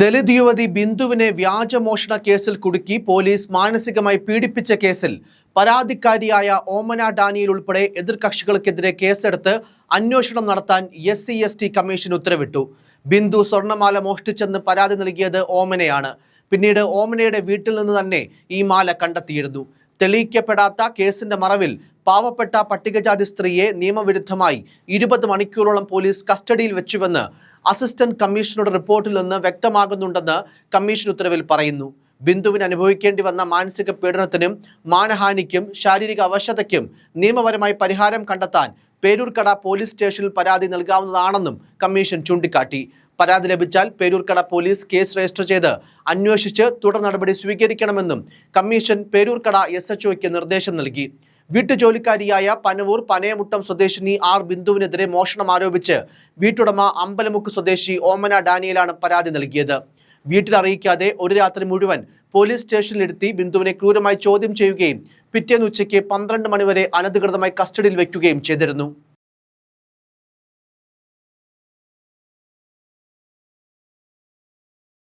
ദലിത് യുവതി ബിന്ദുവിനെ വ്യാജമോഷണ കേസിൽ കുടുക്കി പോലീസ് മാനസികമായി പീഡിപ്പിച്ച കേസിൽ പരാതിക്കാരിയായ ഓമന ഡാനിയൽ ഉൾപ്പെടെ എതിർകക്ഷികൾക്കെതിരെ കേസെടുത്ത് അന്വേഷണം നടത്താൻ S C S T commission ഉത്തരവിട്ടു. ബിന്ദു സ്വർണമാല മോഷ്ടിച്ചെന്ന് പരാതി നൽകിയത് ഓമനയാണ്. പിന്നീട് ഓമനയുടെ വീട്ടിൽ നിന്ന് തന്നെ ഈ മാല കണ്ടെത്തിയിരുന്നു. തെളിയിക്കപ്പെടാത്ത കേസിന്റെ മറവിൽ പാവപ്പെട്ട പട്ടികജാതി സ്ത്രീയെ നിയമവിരുദ്ധമായി ഇരുപത് മണിക്കൂറോളം പോലീസ് കസ്റ്റഡിയിൽ വെച്ചുവെന്ന് അസിസ്റ്റന്റ് കമ്മീഷണറുടെ റിപ്പോർട്ടിൽ നിന്ന് വ്യക്തമാകുന്നുണ്ടെന്ന് കമ്മീഷൻ ഉത്തരവിൽ പറയുന്നു. ബിന്ദുവിന് അനുഭവിക്കേണ്ടി വന്ന മാനസിക പീഡനത്തിനും മാനഹാനിക്കും ശാരീരിക അവശതയ്ക്കും നിയമപരമായി പരിഹാരം കണ്ടെത്താൻ പേരൂർക്കട പോലീസ് സ്റ്റേഷനിൽ പരാതി നൽകാവുന്നതാണെന്നും കമ്മീഷൻ ചൂണ്ടിക്കാട്ടി. പരാതി ലഭിച്ചാൽ പേരൂർക്കട പോലീസ് കേസ് രജിസ്റ്റർ ചെയ്ത് അന്വേഷിച്ച് തുടർ നടപടി സ്വീകരിക്കണമെന്നും കമ്മീഷൻ പേരൂർക്കട എസ് എച്ച് നിർദ്ദേശം നൽകി. വീട്ടുജോലിക്കാരിയായ പനവൂർ പനയമുട്ടം സ്വദേശിനി ആർ ബിന്ദുവിനെതിരെ മോഷണം ആരോപിച്ച് വീട്ടുടമ അമ്പലമുക്ക് സ്വദേശി ഓമന ഡാനിയലാണ് പരാതി നൽകിയത്. വീട്ടിൽ അറിയിക്കാതെ ഒരു രാത്രി മുഴുവൻ പോലീസ് സ്റ്റേഷനിലെടുത്തി ബിന്ദുവിനെ ക്രൂരമായി ചോദ്യം ചെയ്യുകയും പിറ്റേന്ന് ഉച്ചയ്ക്ക് പന്ത്രണ്ട് മണിവരെ അനധികൃതമായി കസ്റ്റഡിയിൽ വയ്ക്കുകയും ചെയ്തിരുന്നു.